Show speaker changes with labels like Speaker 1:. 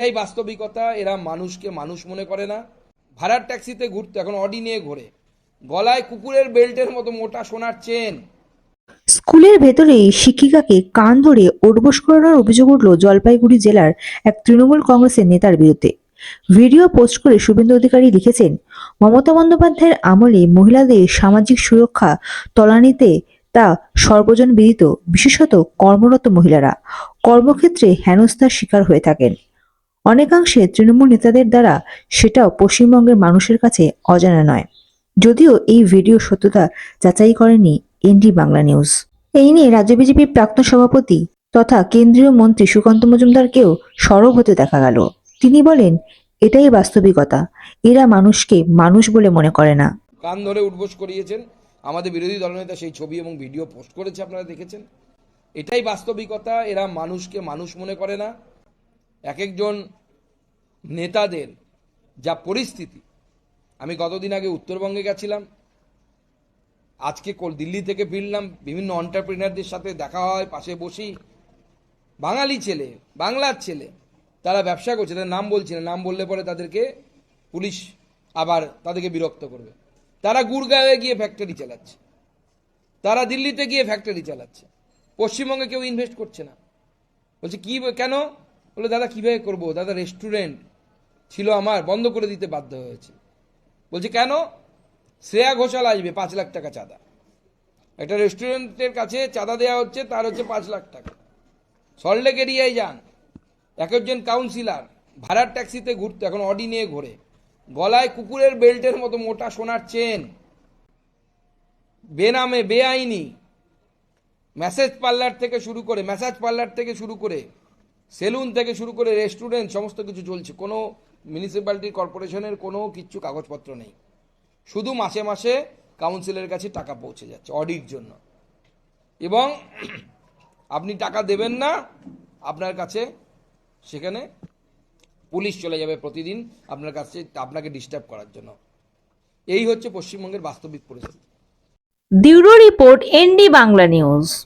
Speaker 1: এই বাস্তবিকতা, এরা মানুষকে মানুষ মনে করে না। ভাড়ার ট্যাক্সিতে ঘুরতে, এখন অডি নিয়ে ঘোরে। গলায় কুকুরের বেল্টের মতো মোটা সোনার চেন।
Speaker 2: স্কুলের ভেতরেই শিক্ষিকাকে কান ধরে ওঠবোস করানোর অভিযোগ উঠল জলপাইগুড়ি জেলার এক তৃণমূল কংগ্রেসের নেতার বিরুদ্ধে। ভিডিও পোস্ট করে শুভেন্দু অধিকারী লিখেছেন, মমতা বন্দ্যোপাধ্যায়ের আমলে মহিলাদের সামাজিক সুরক্ষা তলানিতে তা সর্বজন বিদিত, বিশেষত কর্মরত মহিলারা। কর্মক্ষেত্রে হেনস্থার শিকার হয়ে থাকেন। অনেকাংশে তৃণমূল নেতাদের দ্বারা সেটাও পশ্চিমবঙ্গের মানুষের কাছে অজানা নয়। যদিও এই ভিডিও সত্যতা যাচাই করেনি এনডি বাংলা নিউজ। এই নিয়ে রাজ্য বিজেপির প্রাক্তন সভাপতি তথা কেন্দ্রীয় মন্ত্রী সুকান্ত মজুমদারকেও সরব হতে দেখা গেল। তিনি বলেন, এটাই বাস্তবিকতা। এরা মানুষকে মানুষ বলে মনে করে না।
Speaker 1: কান ধরে উঠবোস করিয়েছেন। আমাদের বিরোধী দলনেতা সেই ছবি এবং ভিডিও পোস্ট করেছে, আপনারা দেখেছেন। এটাই বাস্তবিকতা। এরা মানুষকে মানুষ মনে করে না। এক একজন নেতাদের যা পরিস্থিতি, আমি গতদিন আগে উত্তরবঙ্গে গেছিলাম, আজকে দিল্লি থেকে ফিরলাম, বিভিন্ন অন্টারপ্রিনারদের সাথে দেখা হয়, পাশে বসি। বাঙালি ছেলে, বাংলার ছেলে, তারা ব্যবসা করছে, তাদের নাম বলছে না, নাম বললে পরে তাদেরকে পুলিশ আবার তাদেরকে বিরক্ত করবে। তারা গুড়গাঁওয়ে গিয়ে ফ্যাক্টরি চালাচ্ছে। তারা দিল্লিতে গিয়ে ফ্যাক্টরি চালাচ্ছে। পশ্চিমবঙ্গে কেউ ইনভেস্ট করছে না। বলছে, কি কেন? বলে, দাদা, কীভাবে করব? দাদা রেস্টুরেন্ট ছিল আমার, বন্ধ করে দিতে বাধ্য হয়েছে। বলছে, কেন? শ্রেয়া ঘোষাল আসবে, পাঁচ লাখ টাকা চাঁদা। একটা রেস্টুরেন্টের কাছে চাঁদা দেওয়া হচ্ছে, তার হচ্ছে পাঁচ লাখ টাকা। সল্টলেক এরিয়ায় যান। এক একজন কাউন্সিলর ভাড়ার ট্যাক্সিতে ঘুরতে, এখন অডি নিয়ে ঘোরে। গলায় কুকুরের বেল্টের মতো মোটা সোনার চেন বেনামে বেআইনি। ম্যাসেজ পার্লার থেকে শুরু করে ম্যাসাজ পার্লার থেকে শুরু করে সেলুন থেকে শুরু করে রেস্টুরেন্ট, সমস্ত কিছু চলছে। কোনো মিউনিসিপ্যালিটি কর্পোরেশনের কোনো কিচ্ছু কাগজপত্র নেই। শুধু মাসে মাসে কাউন্সিলের কাছে টাকা পৌঁছে যাচ্ছে অডিট জন্য। এবং আপনি টাকা দেবেন না, আপনার কাছে সেখানে পুলিশ চলে যাবে প্রতিদিন আপনার কাছে আপনাকে ডিস্টার্ব করার জন্য। এই হচ্ছে পশ্চিমবঙ্গের বাস্তবিক পরিস্থিতি।
Speaker 3: Bureau report ND Bangla news.